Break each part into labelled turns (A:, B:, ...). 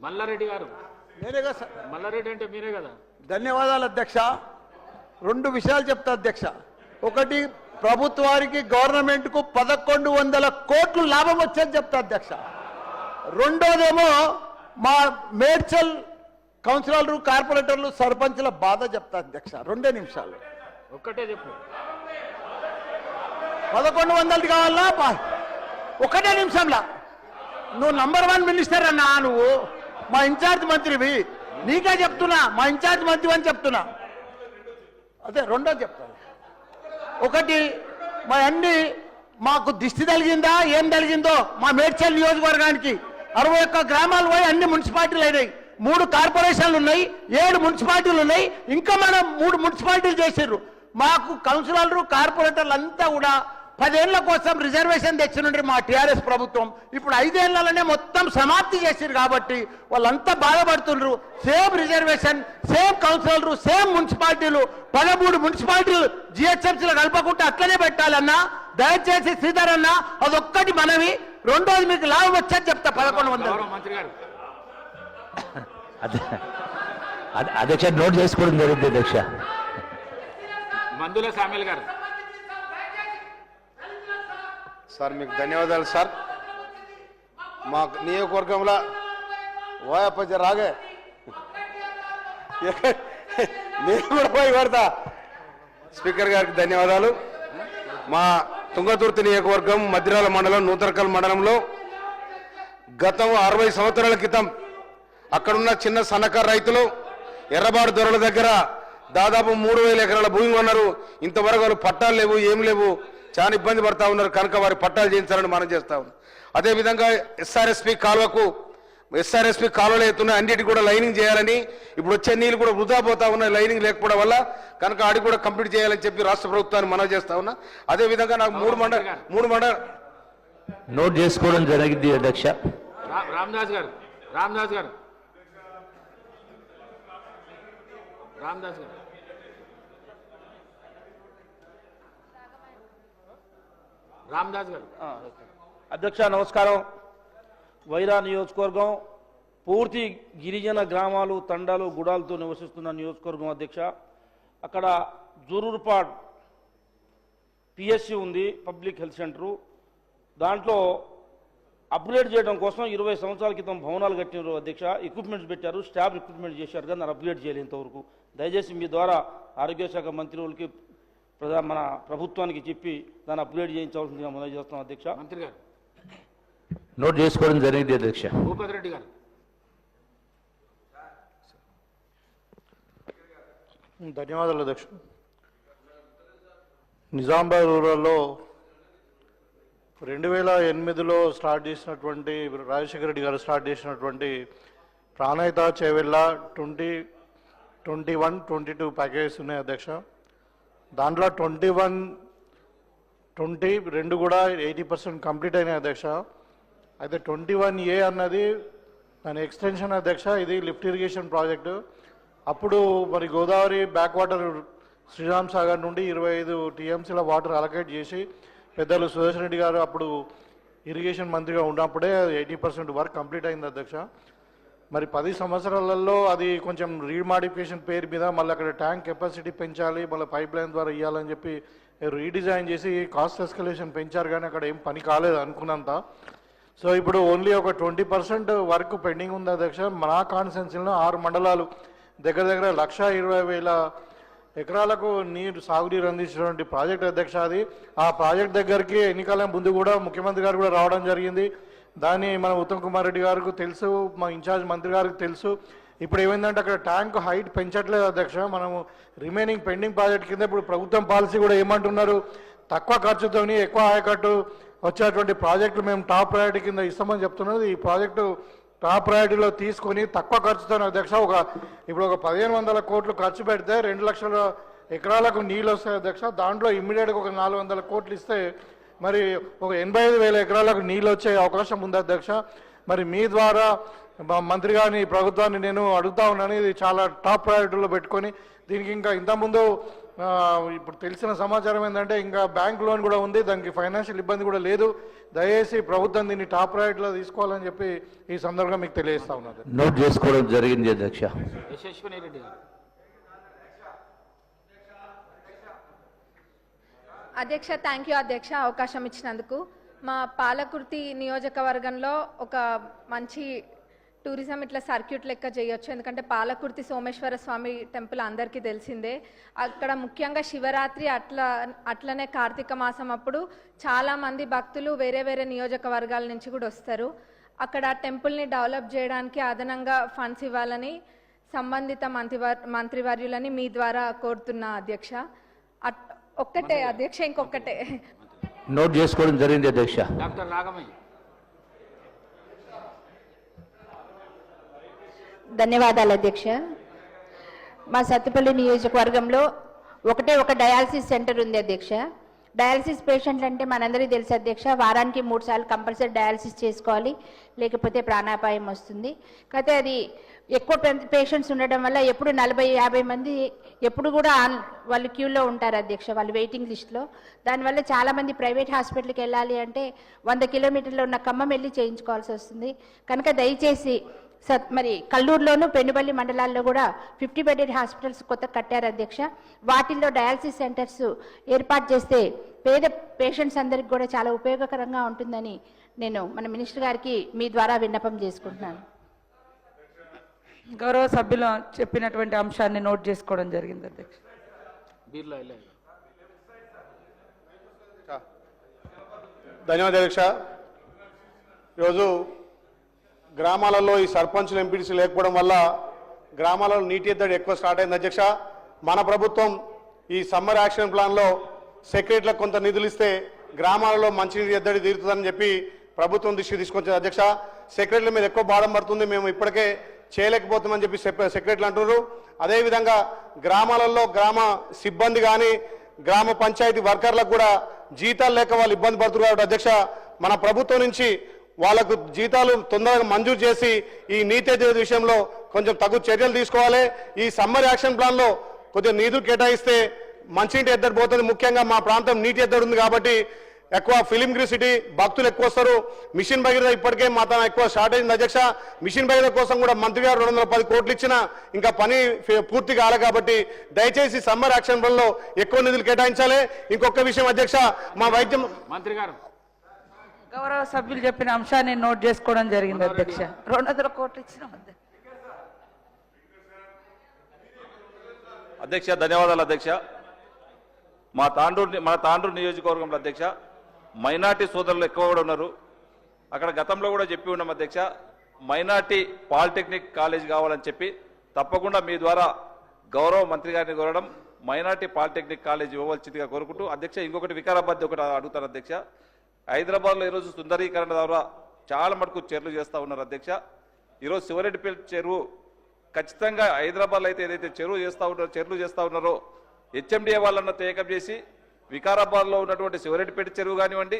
A: మల్లారెడ్డి గారు.
B: నేనేగా సార్.
A: మల్లారెడ్డి అంటే మీరే కదా.
B: ధన్యవాదాలు అధ్యక్ష. రెండు విషయాలు చెప్తా అధ్యక్ష. ఒకటి ప్రభుత్వానికి గవర్నమెంట్కు పదకొండు వందల కోట్లు లాభం వచ్చేది చెప్తా అధ్యక్ష. రెండోదేమో మా మేడ్చల్ కౌన్సిలర్లు కార్పొరేటర్లు సర్పంచ్ల బాధ చెప్తా అధ్యక్ష. రెండే నిమిషాలు.
A: ఒక్కటే చెప్పు.
B: పదకొండు వందలది కావాలా? ఒకటే నిమిషంలా. నువ్వు నంబర్ వన్ మినిస్టర్ అన్నా నువ్వు. మా ఇన్ఛార్జ్ మంత్రివి నీకే చెప్తున్నా మా ఇన్ఛార్జ్ మంత్రి అని చెప్తున్నా. అదే రెండో చెప్తాను. ఒకటి మా అన్ని మాకు దిష్టి తలిగిందా ఏం తగిలిందో మా మేడ్చల్ నియోజకవర్గానికి అరవై ఒక్క గ్రామాలు పోయి అన్ని మున్సిపాలిటీలు అయినాయి. మూడు కార్పొరేషన్లు ఉన్నాయి ఏడు మున్సిపాలిటీలు ఉన్నాయి. ఇంకా మనం మూడు మున్సిపాలిటీలు చేసిర్రు. మాకు కౌన్సిలర్లు కార్పొరేటర్లు అంతా కూడా పదేళ్ళ కోసం రిజర్వేషన్ తెచ్చినుండ్రి మా టీఆర్ఎస్ ప్రభుత్వం. ఇప్పుడు ఐదేళ్ళలోనే మొత్తం సమాప్తి చేసిరు కాబట్టి వాళ్ళంతా బాధపడుతుండ్రు. సేమ్ రిజర్వేషన్ సేమ్ కౌన్సిలర్లు సేమ్ మున్సిపాలిటీలు పదమూడు మున్సిపాలిటీలు జిహెచ్ఎంసీలో కలపకుండా అట్లనే పెట్టాలన్నా దయచేసి శ్రీధర్ అన్న అదొక్కటి మనవి. రెండోది మీకు లాభం వచ్చేది చెప్తా పదకొండు వందలు.
A: మంత్రి గారు.
C: అధ్యక్ష నోట్ చేసుకోవడం జరిగింది అధ్యక్ష.
A: మందుల సామ్యుల్ గారు.
D: సార్ మీకు ధన్యవాదాలు సార్. మా నియోజకవర్గంలో ఓయప్ప రాగే. నేను కూడా పోయి పడతా. స్పీకర్ గారికి ధన్యవాదాలు. మా తుంగతుర్తి నియోజకవర్గం మద్రాల మండలం నూతనకల్ మండలంలో గతం అరవై సంవత్సరాల క్రితం అక్కడున్న చిన్న సన్నకారు రైతులు ఎర్రబాడు దొరల దగ్గర దాదాపు మూడు వేల ఎకరాల భూమి కొన్నారు. ఇంతవరకు వాళ్ళు పట్టాలు లేవు ఏం లేవు. చాలా ఇబ్బంది పడతా ఉన్నారు. కనుక వారి పట్టాలు చేయించాలని మనం చేస్తా ఉన్నాం. అదేవిధంగా ఎస్ఆర్ఎస్పి కాలువకు ఎస్ఆర్ఎస్పి కాలువలు ఎత్తున్నాయి అన్నిటి కూడా లైనింగ్ చేయాలని ఇప్పుడు వచ్చే నీళ్ళు కూడా వృధా పోతా ఉన్నాయి. లైనింగ్ లేకపోవడం వల్ల కనుక ఆడి కూడా కంప్లీట్ చేయాలని చెప్పి రాష్ట్ర ప్రభుత్వాన్ని మనం చేస్తా ఉన్నా. అదేవిధంగా నాకు మూడు మండల మూడు మండల
C: నోట్ చేసుకోవడం జరిగింది అధ్యక్ష.
A: రామదాస్ గారు రామదాస్ గారు. రామదాస్ గారు. రామదాస్ గారు.
E: అధ్యక్ష నమస్కారం. వైరా నియోజకవర్గం పూర్తి గిరిజన గ్రామాలు తండాలు గుడాలతో నివసిస్తున్న నియోజకవర్గం అధ్యక్ష. అక్కడ జూరూరుపాడ్ పిఎస్సి ఉంది పబ్లిక్ హెల్త్ సెంటరు. దాంట్లో అప్గ్రేడ్ చేయడం కోసం ఇరవై సంవత్సరాల క్రితం భవనాలు కట్టినారు అధ్యక్ష. ఎక్విప్మెంట్స్ పెట్టారు స్టాఫ్ ఎక్విప్మెంట్ చేశారు కానీ అప్గ్రేడ్ చేయలేదు ఇంతవరకు. దయచేసి మీ ద్వారా ఆరోగ్య శాఖ వాళ్ళకి ప్రధా మన ప్రభుత్వానికి చెప్పి దాన్ని అప్గ్రేడ్ చేయించవలసిందిగా మనం చేస్తున్నాం అధ్యక్ష.
A: మంత్రి గారు.
C: నోట్ చేసుకోవడం జరిగింది అధ్యక్ష.
A: భూపతి రెడ్డి గారు.
F: ధన్యవాదాలు అధ్యక్ష. నిజామాబాద్ రూరల్లో రెండు వేల ఎనిమిదిలో స్టార్ట్ చేసినటువంటి రాజశేఖర రెడ్డి గారు స్టార్ట్ చేసినటువంటి Pranahita Chevella twenty twenty one twenty two packages ఉన్నాయి అధ్యక్ష. దాంట్లో ట్వంటీ వన్ ట్వంటీ రెండు కూడా ఎయిటీ పర్సెంట్ కంప్లీట్ అయినాయి అధ్యక్ష. అయితే ట్వంటీ వన్ ఏ అన్నది దాని ఎక్స్టెన్షన్ అధ్యక్ష ఇది లిఫ్ట్ ఇరిగేషన్ ప్రాజెక్టు. అప్పుడు మరి గోదావరి బ్యాక్ వాటర్ శ్రీరామ్ సాగర్ నుండి ఇరవై ఐదు టీఎంసీల వాటర్ అలకేట్ చేసి పెద్దలు సుదర్శన్ రెడ్డి గారు అప్పుడు ఇరిగేషన్ మంత్రిగా ఉన్నప్పుడే ఎయిటీ పర్సెంట్ వర్క్ కంప్లీట్ అయింది అధ్యక్ష. మరి పది సంవత్సరాలలో అది కొంచెం రీమాడిఫికేషన్ పేరు మీద మళ్ళీ అక్కడ ట్యాంక్ కెపాసిటీ పెంచాలి మళ్ళీ పైప్ లైన్ ద్వారా ఇవ్వాలని చెప్పి రీడిజైన్ చేసి కాస్ట్ ఎస్కలేషన్ పెంచారు కానీ అక్కడ ఏం పని కాలేదు అనుకున్నంత. సో ఇప్పుడు ఓన్లీ ఒక ట్వంటీ పర్సెంట్ వర్క్ పెండింగ్ ఉంది అధ్యక్ష. మా కాన్స్టెన్సీలో ఆరు మండలాలు దగ్గర దగ్గర లక్ష ఇరవై వేల ఎకరాలకు నీరు సాగునీరు అందించినటువంటి ప్రాజెక్ట్ అధ్యక్ష అది. ఆ ప్రాజెక్ట్ దగ్గరికి ఎన్నికల ముందు కూడా ముఖ్యమంత్రి గారు కూడా రావడం జరిగింది. దాన్ని మన ఉత్తమ్ కుమార్ రెడ్డి గారికి తెలుసు మా ఇన్ఛార్జ్ మంత్రి గారికి తెలుసు. ఇప్పుడు ఏమైందంటే అక్కడ ట్యాంక్ హైట్ పెంచట్లేదు అధ్యక్ష. మనము రిమైనింగ్ పెండింగ్ ప్రాజెక్ట్ కింద ఇప్పుడు ప్రభుత్వం పాలసీ కూడా ఏమంటున్నారు? తక్కువ ఖర్చుతోని ఎక్కువ ఆయకట్టు వచ్చేటువంటి ప్రాజెక్టులు మేము టాప్ ప్రయారిటీ కింద ఇస్తామని చెప్తున్నది. ఈ ప్రాజెక్టు టాప్ ప్రయారిటీలో తీసుకొని తక్కువ ఖర్చుతో అధ్యక్ష ఒక ఇప్పుడు ఒక పదిహేను వందల కోట్లు ఖర్చు పెడితే రెండు లక్షల ఎకరాలకు నీళ్ళు వస్తాయి అధ్యక్ష. దాంట్లో ఇమ్మీడియట్గా ఒక నాలుగు వందల కోట్లు ఇస్తే మరి ఒక ఎనభై ఐదు వేల ఎకరాలకు నీళ్ళు వచ్చే అవకాశం ఉంది అధ్యక్ష. మరి మీ ద్వారా మా మంత్రి గారిని ప్రభుత్వాన్ని నేను అడుగుతా ఉన్నాను. ఇది చాలా టాప్ ప్రయారిటీలో పెట్టుకొని దీనికి ఇంకా ఇంతకుముందు ఇప్పుడు తెలిసిన సమాచారం ఏంటంటే ఇంకా బ్యాంక్ లోన్ కూడా ఉంది. దానికి ఫైనాన్షియల్ ఇబ్బంది కూడా లేదు. దయచేసి ప్రభుత్వం దీన్ని టాప్ ప్రయారిటీలో తీసుకోవాలని చెప్పి ఈ సందర్భంగా మీకు తెలియజేస్తా ఉన్నది
C: నోట్ చేసుకోవడం జరిగింది అధ్యక్ష
A: యశస్విని రెడ్డి గారు
G: అధ్యక్ష థ్యాంక్ యూ అధ్యక్ష అవకాశం ఇచ్చినందుకు. మా పాలకుర్తి నియోజకవర్గంలో ఒక మంచి టూరిజం ఇట్లా సర్క్యూట్ లెక్క చేయొచ్చు. ఎందుకంటే పాలకుర్తి సోమేశ్వర స్వామి టెంపుల్ అందరికీ తెలిసిందే. అక్కడ ముఖ్యంగా శివరాత్రి అట్లా అట్లనే కార్తీక మాసం అప్పుడు చాలామంది భక్తులు వేరే వేరే నియోజకవర్గాల నుంచి కూడా వస్తారు. అక్కడ టెంపుల్ని డెవలప్ చేయడానికి అదనంగా ఫండ్స్ ఇవ్వాలని సంబంధిత మంత్రివర్ మంత్రివర్యులని మీ ద్వారా కోరుతున్నా అధ్యక్ష. ఒక్కటే అధ్యక్ష ఇంకొక్కటే.
C: నోట్ చేసుకోవడం జరిగింది అధ్యక్ష.
A: డాక్టర్
H: ధన్యవాదాలు అధ్యక్ష. మా సత్తుపల్లి నియోజకవర్గంలో ఒకటే ఒక డయాలసిస్ సెంటర్ ఉంది అధ్యక్ష. డయాలసిస్ పేషెంట్లు అంటే మనందరికీ తెలుసు అధ్యక్ష వారానికి మూడు సార్లు కంపల్సరీ డయాలసిస్ చేసుకోవాలి. లేకపోతే ప్రాణాపాయం వస్తుంది. కాకపోతే అది ఎక్కువ పేషెంట్స్ ఉండడం వల్ల ఎప్పుడు నలభై యాభై మంది ఎప్పుడు కూడా ఆన్- వాళ్ళు క్యూలో ఉంటారు అధ్యక్ష వాళ్ళు వెయిటింగ్ లిస్ట్లో. దానివల్ల చాలామంది ప్రైవేట్ హాస్పిటల్కి వెళ్ళాలి అంటే వంద కిలోమీటర్లు ఉన్న ఖమ్మం వెళ్ళి చేయించుకోవాల్సి వస్తుంది. కనుక దయచేసి సత్ మరి కల్లూరులోను పెనుబల్లి మండలాల్లో కూడా ఫిఫ్టీ బెడెడ్ హాస్పిటల్స్ కొత్త కట్టారు అధ్యక్ష. వాటిల్లో డయాలసిస్ సెంటర్స్ ఏర్పాటు చేస్తే పేద పేషెంట్స్ అందరికి కూడా చాలా ఉపయోగకరంగా ఉంటుందని నేను మన మినిస్టర్ గారికి మీ ద్వారా విన్నపం చేసుకుంటున్నాను.
I: గౌరవ సభ్యులు చెప్పినటువంటి అంశాన్ని నోట్ చేసుకోవడం జరిగింది అధ్యక్ష.
J: ధన్యవాదాలు అధ్యక్ష. ఈరోజు గ్రామాలలో ఈ సర్పంచులు ఎంపీడీసీ లేకపోవడం వల్ల గ్రామాలలో నీటి ఎద్దడి ఎక్కువ స్టార్ట్ అయింది. అధ్యక్ష మన ప్రభుత్వం ఈ సమ్మర్ యాక్షన్ ప్లాన్లో సెక్రటరీలకు కొంత నిధులు ఇస్తే గ్రామాలలో మంచినీటి ఎద్దడి తీరుతుందని చెప్పి ప్రభుత్వం దృష్టి తీసుకొచ్చింది. అధ్యక్ష సెక్రటరీల మీద ఎక్కువ భారం పడుతుంది. మేము ఇప్పటికే చేయలేకపోతామని చెప్పి సెప్- సెక్రటరీలు అంటున్నారు. అదేవిధంగా గ్రామాలలో గ్రామ సిబ్బంది కానీ గ్రామ పంచాయతీ వర్కర్లకు కూడా జీతాలు లేక వాళ్ళు ఇబ్బంది పడుతున్నారు. కాబట్టి అధ్యక్ష మన ప్రభుత్వం నుంచి వాళ్ళకు జీతాలు తొందరగా మంజూరు చేసి ఈ నీతి ఎద్దడి విషయంలో కొంచెం తగు చర్యలు తీసుకోవాలి. ఈ సమ్మర్ యాక్షన్ ప్లాన్లో కొద్దిగా నిధులు కేటాయిస్తే మంచినీటి ఎద్దడి పోతుంది. ముఖ్యంగా మా ప్రాంతం నీటి ఎద్దడి ఉంది కాబట్టి ఎక్కువ ఫిలిం గ్రిసిటీ భక్తులు ఎక్కువ వస్తారు. మిషన్ భగీరథ ఇప్పటికే మా తన ఎక్కువ షార్టేజ్ అధ్యక్ష మిషన్ భగీరథ కోసం కూడా మంత్రి గారు రెండు వందల పది కోట్లు ఇచ్చిన ఇంకా పని పూర్తి కాలే కాబట్టి దయచేసి సమ్మర్ యాక్షన్ ప్లాన్లో ఎక్కువ నిధులు కేటాయించాలి. ఇంకొక విషయం అధ్యక్ష మా వైద్యం
A: మంత్రి గారు.
I: గౌరవ సభ్యులు చెప్పిన అంశాన్ని నోట్ చేసుకోవడం జరిగింది అధ్యక్ష. రెండు వందల కోట్లు ఇచ్చిన
K: అధ్యక్ష ధన్యవాదాలు అధ్యక్ష. మా తాండూరు మా తాండూరు నియోజకవర్గంలో అధ్యక్ష మైనార్టీ సోదరులు ఎక్కువ కూడా ఉన్నారు. అక్కడ గతంలో కూడా చెప్పి ఉన్నాం అధ్యక్ష మైనార్టీ పాలిటెక్నిక్ కాలేజ్ కావాలని చెప్పి తప్పకుండా మీ ద్వారా గౌరవ మంత్రి గారిని కోరడం మైనార్టీ పాలిటెక్నిక్ కాలేజ్ ఇవ్వవలసిందిగా కోరుకుంటూ అధ్యక్ష ఇంకొకటి వికారాబాద్ ఒకటి అడుగుతారు అధ్యక్ష. హైదరాబాద్లో ఈరోజు సుందరీకరణ ద్వారా చాలా మటుకు చర్యలు చేస్తూ ఉన్నారు అధ్యక్ష. ఈరోజు శివరెడ్డిపల్లి చెరువు ఖచ్చితంగా హైదరాబాద్లో అయితే ఏదైతే చెరువు చేస్తూ ఉన్నారో చెరువులు చేస్తూ ఉన్నారో హెచ్ఎండిఏ వాళ్ళన్న టేకప్ చేసి వికారాబాద్లో ఉన్నటువంటి శివరెడ్డిపేట చెరువు కానివ్వండి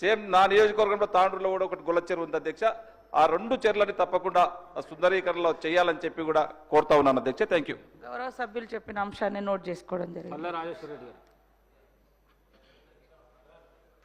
K: సేమ్ నా నియోజకవర్గంలో తాండ్రులో కూడా ఒకటి గుల్ల చెరువు ఉంది అధ్యక్ష. ఆ రెండు చెరువులని తప్పకుండా ఆ సుందరీకరణలో చేయాలని చెప్పి కూడా కోరుతా ఉన్నాను అధ్యక్ష. థ్యాంక్ యూ
I: గౌరవ సభ్యులు చెప్పిన అంశాన్ని నోట్ చేసుకోవడం జరిగింది.